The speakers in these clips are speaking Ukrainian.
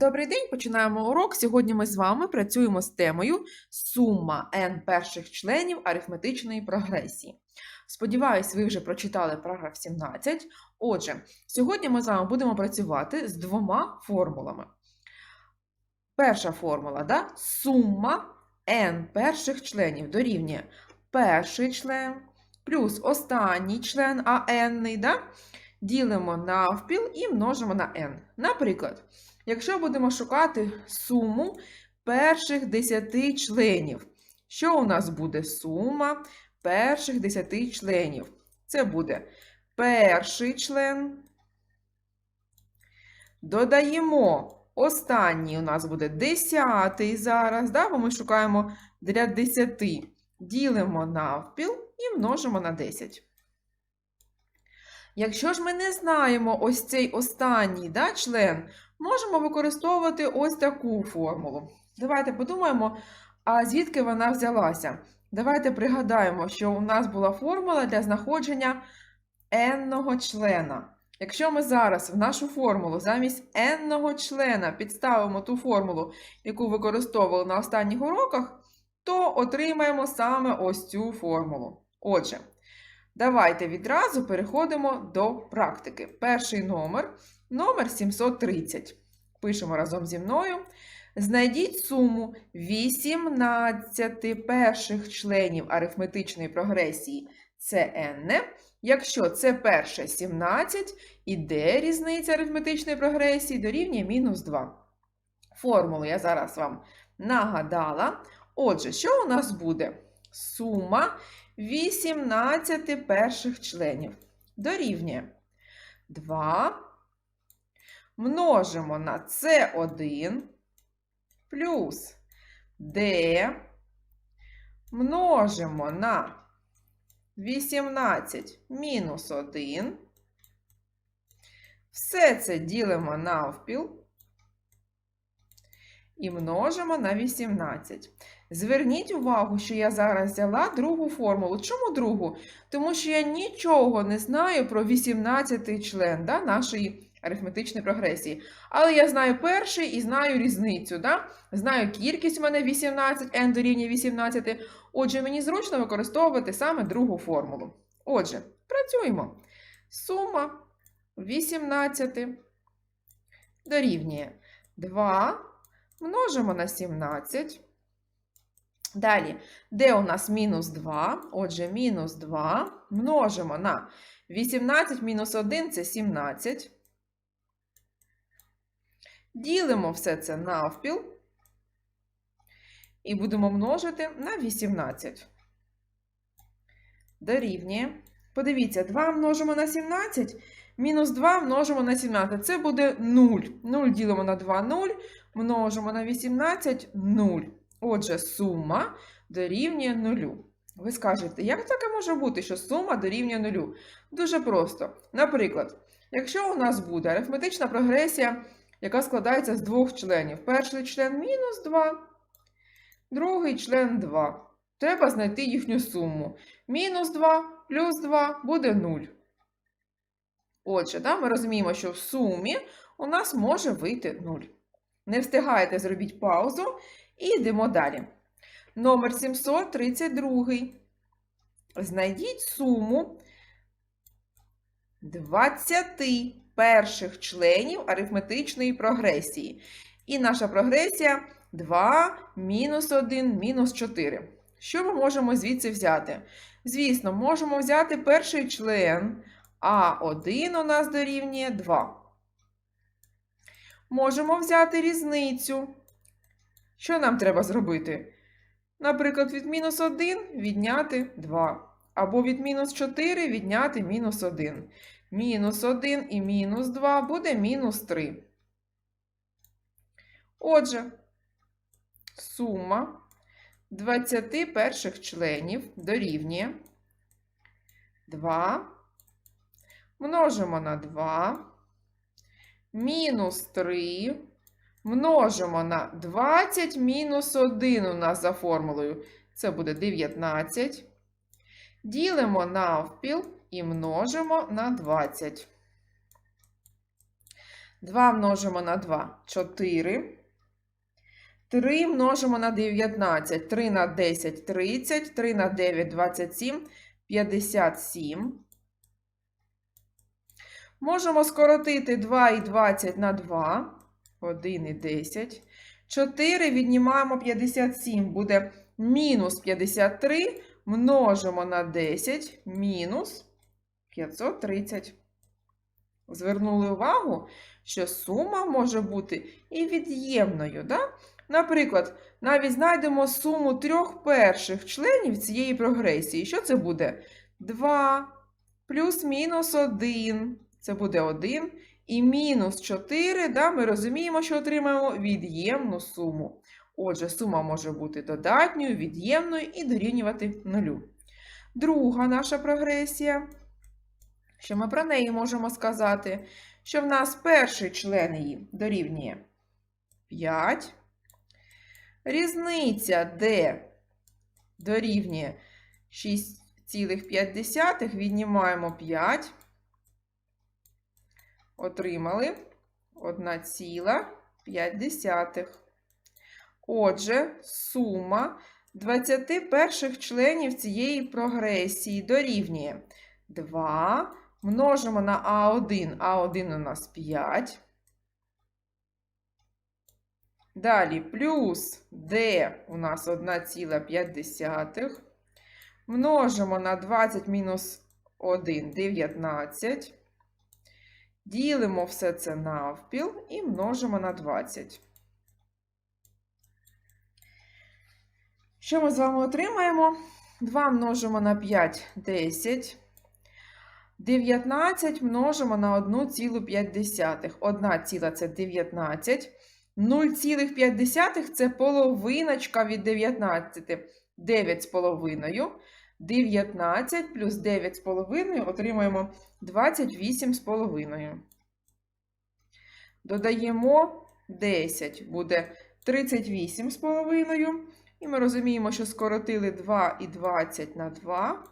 Добрий день, починаємо урок. Сьогодні ми з вами працюємо з темою сума n перших членів арифметичної прогресії. Сподіваюсь, ви вже прочитали параграф 17. Отже, сьогодні ми з вами будемо працювати з двома формулами. Перша формула да? сума n перших членів дорівнює перший член плюс останній член, а n, да? ділимо навпіл і множимо на n. Наприклад, якщо будемо шукати суму перших 10 членів, що у нас буде сума перших 10 членів? Це буде перший член. Додаємо останній у нас буде 10 зараз, да? бо ми шукаємо для 10. Ділимо навпіл і множимо на 10. Якщо ж ми не знаємо ось цей останній да, член, можемо використовувати ось таку формулу. Давайте подумаємо, а звідки вона взялася. Давайте пригадаємо, що у нас була формула для знаходження n-ного члена. Якщо ми зараз в нашу формулу замість n-ного члена підставимо ту формулу, яку використовували на останніх уроках, то отримаємо саме ось цю формулу. Отже, давайте відразу переходимо до практики. Перший номер номер 730. Пишемо разом зі мною. Знайдіть суму 18 перших членів арифметичної прогресії це n, якщо це перше 17, і де різниця арифметичної прогресії дорівнює мінус 2. Формулу я зараз вам нагадала. Отже, що у нас буде? Сума 18 перших членів. Дорівнює. 2 множимо на С1 плюс D множимо на 18 мінус 1. Все це ділимо навпіл і множимо на 18. Зверніть увагу, що я зараз взяла другу формулу. Чому другу? Тому що я нічого не знаю про 18 член да, нашої арифметичної прогресії. Але я знаю перший і знаю різницю. Да? Знаю кількість у мене 18, n дорівнює 18. Отже, мені зручно використовувати саме другу формулу. Отже, працюємо. Сума 18 дорівнює 2 множимо на 17. Далі, де у нас мінус 2? Отже, мінус 2 множимо на 18 мінус 1 це 17. Ділимо все це навпіл і будемо множити на 18. Дорівнює. Подивіться, 2 множимо на 17, мінус 2 множимо на 17. Це буде 0. 0 ділимо на 2 0, множимо на 18 0. Отже, сума дорівнює 0. Ви скажете, як таке може бути, що сума дорівнює 0? Дуже просто. Наприклад, якщо у нас буде арифметична прогресія яка складається з двох членів. Перший член мінус 2, другий член 2. Треба знайти їхню суму. Мінус 2 плюс 2 буде 0. Отже, да, ми розуміємо, що в сумі у нас може вийти 0. Не встигаєте, зробіть паузу і йдемо далі. Номер 732. Знайдіть суму 20 перших членів арифметичної прогресії. І наша прогресія 2, мінус 1, мінус 4. Що ми можемо звідси взяти? Звісно, можемо взяти перший член, а 1 у нас дорівнює 2. Можемо взяти різницю. Що нам треба зробити? Наприклад, від мінус 1 відняти 2. Або від мінус 4 відняти мінус 1. Мінус 1 і мінус 2 буде мінус 3. Отже, сума 20 перших членів дорівнює 2. Множимо на 2. Мінус 3. Множимо на 20 мінус 1 у нас за формулою. Це буде 19. Ділимо навпіл і множимо на 20. 2 множимо на 2 4. 3 множимо на 19. 3 на 10 30. 3 на 9 27. 57. Можемо скоротити 2 і 20 на 2. 1 і 10. 4 віднімаємо 57. Буде мінус 53. Множимо на 10. Мінус 530. Звернули увагу, що сума може бути і від'ємною. Да? Наприклад, навіть знайдемо суму трьох перших членів цієї прогресії. Що це буде? 2 плюс-мінус 1. Це буде 1. І мінус 4, да, ми розуміємо, що отримаємо від'ємну суму. Отже, сума може бути додатньою, від'ємною і дорівнювати нулю. Друга наша прогресія. Що ми про неї можемо сказати? Що в нас перший член її дорівнює 5. Різниця d дорівнює 6,5, віднімаємо 5. Отримали 1,5. Отже, сума 21 членів цієї прогресії дорівнює 2 множимо на А1, А1 у нас 5. Далі плюс D у нас 1,5. Множимо на 20 мінус 1 19. Ділимо все це навпіл і множимо на 20. Що ми з вами отримаємо? 2 множимо на 5 10. 19 множимо на 1,5. 1 ціла це 19. 0,5 це половиночка від 19. 9 з половиною. 19 плюс 9 з половиною отримаємо 28 з половиною. Додаємо 10, буде 38 з половиною. І ми розуміємо, що скоротили 2 і 20 на 2.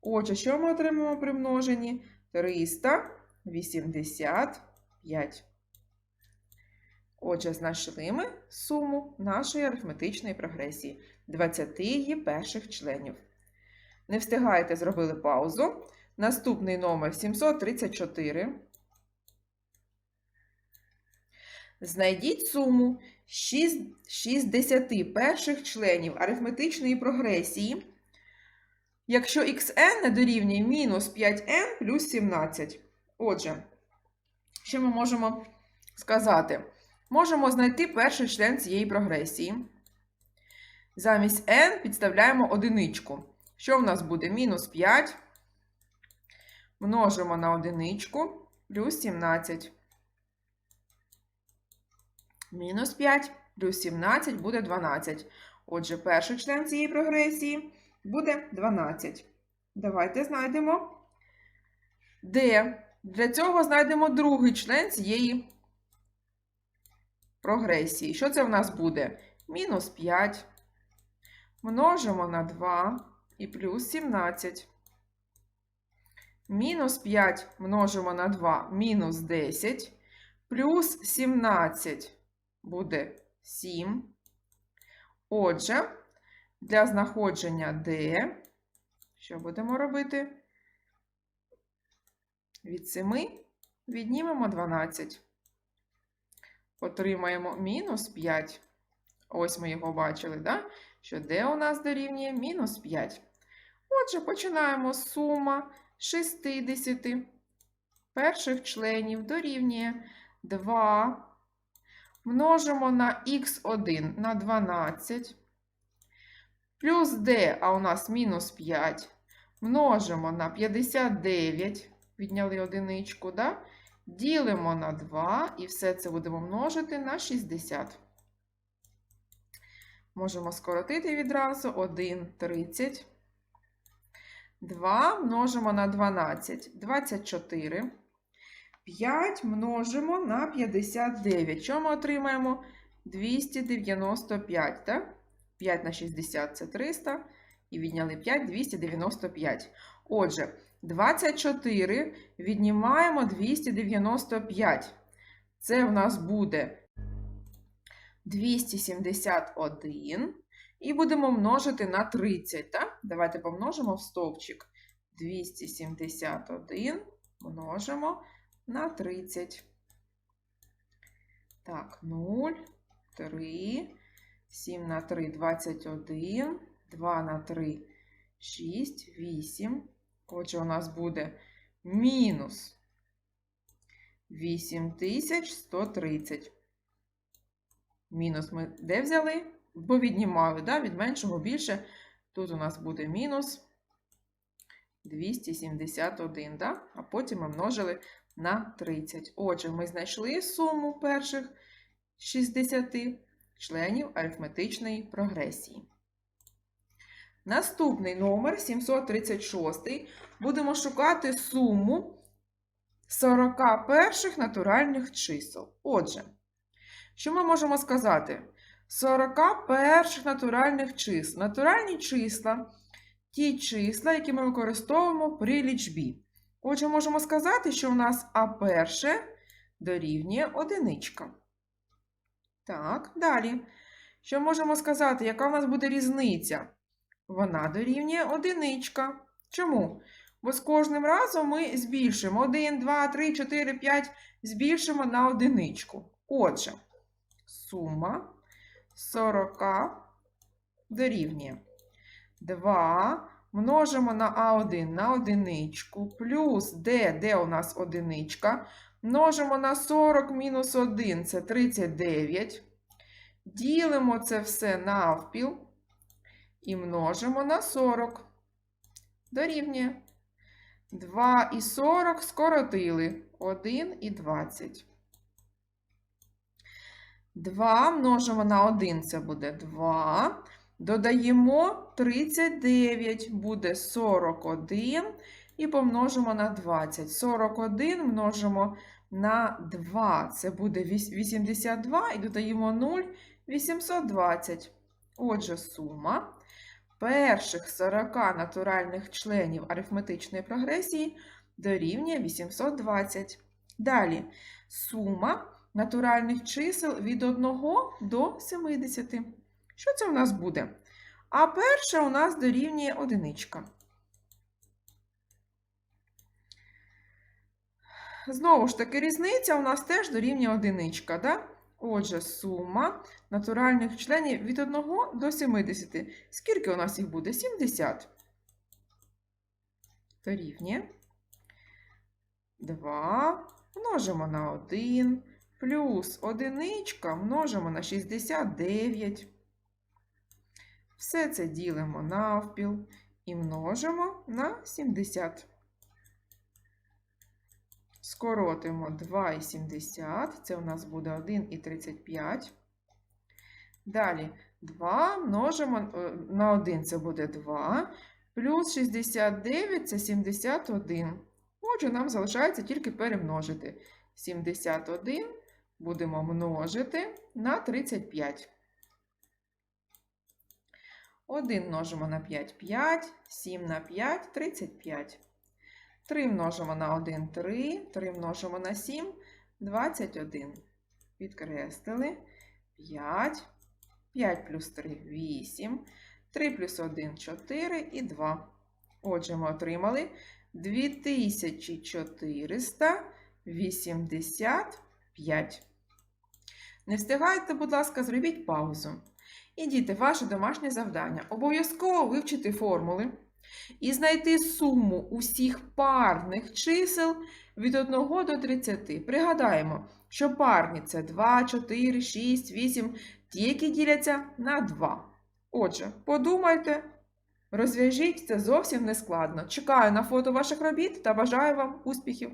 Отже, що ми отримаємо при множенні? 385. Отже, знайшли ми суму нашої арифметичної прогресії 20 її перших членів. Не встигаєте, зробили паузу. Наступний номер 734. Знайдіть суму 60 перших членів арифметичної прогресії, якщо xn не дорівнює мінус 5n плюс 17. Отже, що ми можемо сказати? Можемо знайти перший член цієї прогресії. Замість n підставляємо одиничку. Що в нас буде? Мінус 5. Множимо на одиничку плюс 17. Мінус 5 плюс 17 буде 12. Отже, перший член цієї прогресії буде 12. Давайте знайдемо d. Для цього знайдемо другий член цієї прогресії. Що це в нас буде? Мінус 5. Множимо на 2 і плюс 17. Мінус 5 множимо на 2, мінус 10. Плюс 17 буде 7. Отже, для знаходження d, що будемо робити? Від 7 віднімемо 12. Отримаємо мінус 5. Ось ми його бачили, да? що d у нас дорівнює мінус 5. Отже, починаємо сума 60 перших членів дорівнює 2. Множимо на х1 на 12. Плюс d, а у нас мінус 5. Множимо на 59. Відняли одиничку, да? Ділимо на 2 і все це будемо множити на 60. Можемо скоротити відразу 1 30. 2 множимо на 12 24. 5 множимо на 59. Що ми отримаємо? 295. так? 5 на 60 це 300. І відняли 5 295. Отже, 24 віднімаємо 295. Це в нас буде 271. І будемо множити на 30. Так? Давайте помножимо в стовпчик. 271 множимо на 30. Так, 0, 3, 7 на 3, 21, 2 на 3, 6, 8. Отже, у нас буде мінус 8130. Мінус ми де взяли? Бо віднімали, да? від меншого більше. Тут у нас буде мінус 271, да? а потім ми множили на 30. Отже, ми знайшли суму перших 60 членів арифметичної прогресії. Наступний номер 736. Будемо шукати суму 40 перших натуральних чисел. Отже, що ми можемо сказати? 40 перших натуральних чисел. Натуральні числа ті числа, які ми використовуємо при лічбі. Отже, можемо сказати, що у нас А перше дорівнює одиничка. Так, далі. Що можемо сказати, яка у нас буде різниця? Вона дорівнює одиничка. Чому? Бо з кожним разом ми збільшимо 1, 2, 3, 4, 5, збільшимо на одиничку. Отже, сума 40 дорівнює 2 множимо на А1 на одиничку, плюс D, де у нас одиничка, множимо на 40 мінус 1, це 39. Ділимо це все навпіл і множимо на 40. Дорівнює. 2 і 40 скоротили. 1 і 20. 2 множимо на 1, це буде 2. Додаємо 39, буде 41. І помножимо на 20. 41 множимо на 2. Це буде 82. І додаємо 0, 820. Отже, сума перших 40 натуральних членів арифметичної прогресії дорівнює 820. Далі сума натуральних чисел від 1 до 70. Що це у нас буде? А перше у нас дорівнює одиничка. Знову ж таки, різниця у нас теж дорівнює одиничка. Да? Отже, сума натуральних членів від 1 до 70. Скільки у нас їх буде? 70. Дорівнює 2 множимо на 1, плюс одиничка множимо на 69. Все це ділимо навпіл і множимо на 70. Скоротимо 2,70, це у нас буде 1,35. Далі 2 множимо на 1, це буде 2, плюс 69 це 71. Отже, нам залишається тільки перемножити. 71 будемо множити на 35. 1 множимо на 5 – 5, 7 на 5 – 35. 3 множимо на 1 – 3, 3 множимо на 7 – 21. Підкреслили. 5, 5 плюс 3 – 8, 3 плюс 1 – 4 і 2. Отже, ми отримали 2485. Не встигайте, будь ласка, зробіть паузу. І діти, ваше домашнє завдання обов'язково вивчити формули і знайти суму усіх парних чисел від 1 до 30. Пригадаємо, що парні це 2, 4, 6, 8, ті, які діляться на 2. Отже, подумайте, розв'яжіть це зовсім не складно. Чекаю на фото ваших робіт та бажаю вам успіхів!